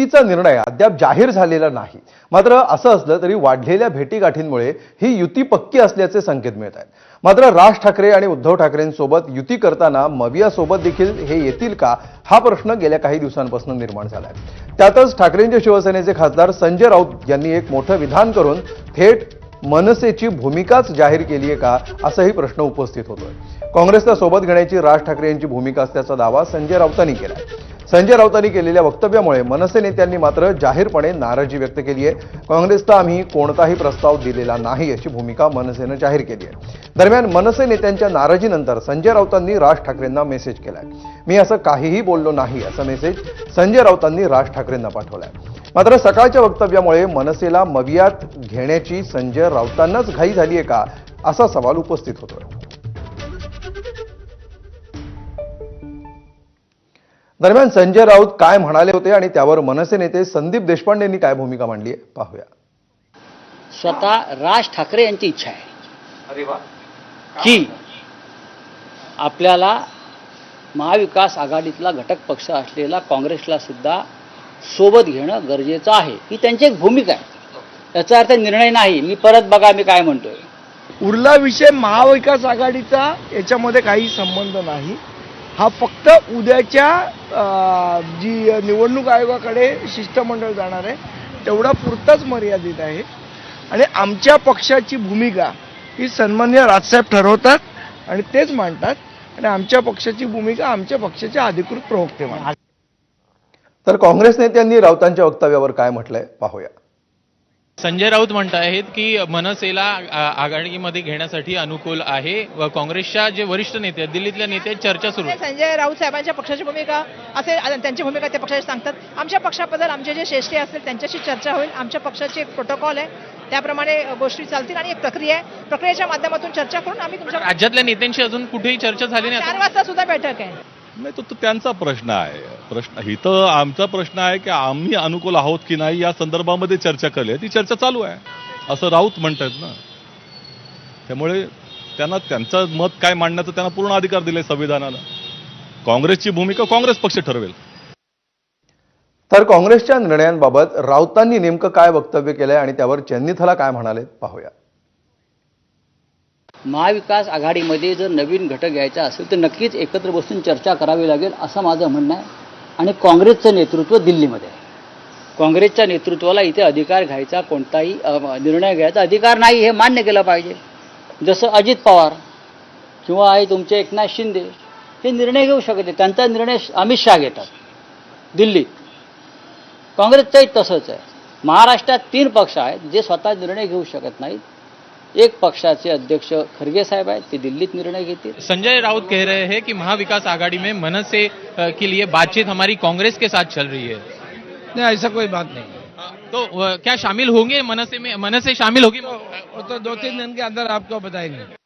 युतीचा निर्णय अद्याप जाहीर झालेला नाही. मात्र असं असलं तरी वाढलेल्या भेटीगाठींमुळे ही युती पक्की असल्याचे संकेत मिळत आहेत. मात्र राज ठाकरे आणि उद्धव ठाकरेंसोबत युती करताना मवियासोबत देखील हे येतील का हा प्रश्न गेल्या काही दिवसांपासून निर्माण झालाय त्यातच ठाकरेंचे शिवसेनेचे खासदार संजय राऊत यांनी एक मोठं विधान करून थेट मनसेची भूमिकाच जाहीर केली आहे का असाही प्रश्न उपस्थित होतोय. काँग्रेसला सोबत घेण्याची राज ठाकरे यांची भूमिका असल्याचा दावा संजय राऊतांनी केला संजय राऊतांनी केलेल्या वक्तव्यामुळे मनसे नेत्यांनी मात्र जाहीरपणे नाराजी व्यक्त केली आहे. काँग्रेसला आम्ही कोणताही प्रस्ताव दिलेला नाही अशी भूमिका मनसेनं जाहीर केली आहे. दरम्यान मनसे नेत्यांच्या नाराजीनंतर संजय राऊतांनी राज ठाकरेंना मेसेज केलाय. मी असं काहीही बोललो नाही असा मेसेज संजय राऊतांनी राज ठाकरेंना पाठवलाय. मात्र सकाळच्या वक्तव्यामुळे मनसेला मवियात घेण्याची संजय राऊतांनाच घाई झाली आहे का असा सवाल उपस्थित होतोय. दरम्यान संजय राऊत काय म्हणाले होते आणि त्यावर मनसे नेते संदीप देशपांडेंनी काय भूमिका मांडली आहे? पाहूया. स्वतः राज ठाकरे यांची इच्छा आहे की आपल्याला महाविकास आघाडीतला घटक पक्ष असलेला काँग्रेसला सुद्धा सोबत घेणं गरजेचं आहे. ही त्यांची एक भूमिका आहे. याचा अर्थ निर्णय नाही. मी परत बघा मी काय म्हणतोय. उरला विषय महाविकास आघाडीचा याच्यामध्ये काही संबंध नाही. हा फक्त उद्याच्या जी निवडणूक आयोगाकडे शिष्टमंडळ जाणार आहे तेवढा पुरताच मर्यादित आहे. आणि आमच्या पक्षाची भूमिका ही सन्मान्य राजसाहेब ठरवतात आणि तेच मांडतात. आणि आमच्या पक्षाची भूमिका आमच्या पक्षाचे अधिकृत प्रवक्ते मांडतात. तर काँग्रेस नेत्यांनी राऊतांच्या वक्तव्यावर काय म्हटलंय पाहूया. संजय राऊत म्हणत आहेत की मनसेला आघाडीमध्ये घेण्यासाठी अनुकूल आहे व काँग्रेसच्या जे वरिष्ठ नेते आहेत दिल्लीतल्या नेते चर्चा सुरू आहे. संजय राऊत साहेबांच्या पक्षाची भूमिका असेल आणि त्यांची भूमिका त्या पक्षाची सांगतात. आमच्या पक्षाबद्दल आमचे जे श्रेष्ठी असतील त्यांच्याशी चर्चा होईल. आमच्या पक्षाची एक प्रोटोकॉल आहे. त्याप्रमाणे गोष्टी चालतील आणि एक प्रक्रिया आहे. प्रक्रियेच्या माध्यमातून चर्चा करून आम्ही तुमच्या राज्यातल्या नेत्यांशी अजून कुठेही चर्चा झाली नाही. चार असं- वाजता सुद्धा बैठक आहे. नाही तो तो त्यांचा प्रश्न आहे. प्रश्न इथं आमचा प्रश्न आहे की आम्ही अनुकूल आहोत की नाही या संदर्भामध्ये चर्चा केली आहे. ती चर्चा चालू आहे. असं राऊत म्हणतात ना. त्यामुळे त्यांना त्यांचं मत काय मांडण्याचा त्यांना पूर्ण अधिकार दिले संविधानाला काँग्रेसची भूमिका काँग्रेस पक्ष ठरवेल. तर काँग्रेसच्या निर्णयांबाबत राऊतांनी नेमकं काय वक्तव्य केलंय आणि त्यावर चेन्नीथला काय म्हणाले पाहूया. महाविकास आघाडीमध्ये जर नवीन घटक घ्यायचा असेल तर नक्कीच एकत्र बसून चर्चा करावी लागेल असं माझं म्हणणं आहे. आणि काँग्रेसचं नेतृत्व दिल्लीमध्ये आहे. काँग्रेसच्या नेतृत्वाला इथे अधिकार घ्यायचा कोणताही निर्णय घ्यायचा अधिकार नाही हे मान्य केलं पाहिजे. जसं अजित पवार किंवा आहे तुमचे एकनाथ शिंदे हे निर्णय घेऊ शकत नाही. त्यांचा निर्णय अमित शहा घेतात. दिल्लीत काँग्रेसचंही तसंच आहे. महाराष्ट्रात तीन पक्ष आहेत जे स्वतः निर्णय घेऊ शकत नाहीत. एक पक्षाचे अध्यक्ष खरगे साहब आहेत ते दिल्लीत निर्णय घेतील. संजय राउत कह रहे हैं कि महाविकास आघाड़ी में मनसे से के लिए बातचीत हमारी कांग्रेस के साथ चल रही है। नहीं ऐसा कोई बात नहीं। तो क्या शामिल होंगे मनसे में मनसे शामिल होगी? वो तो दो तीन दिन के अंदर आपको बताएँगे।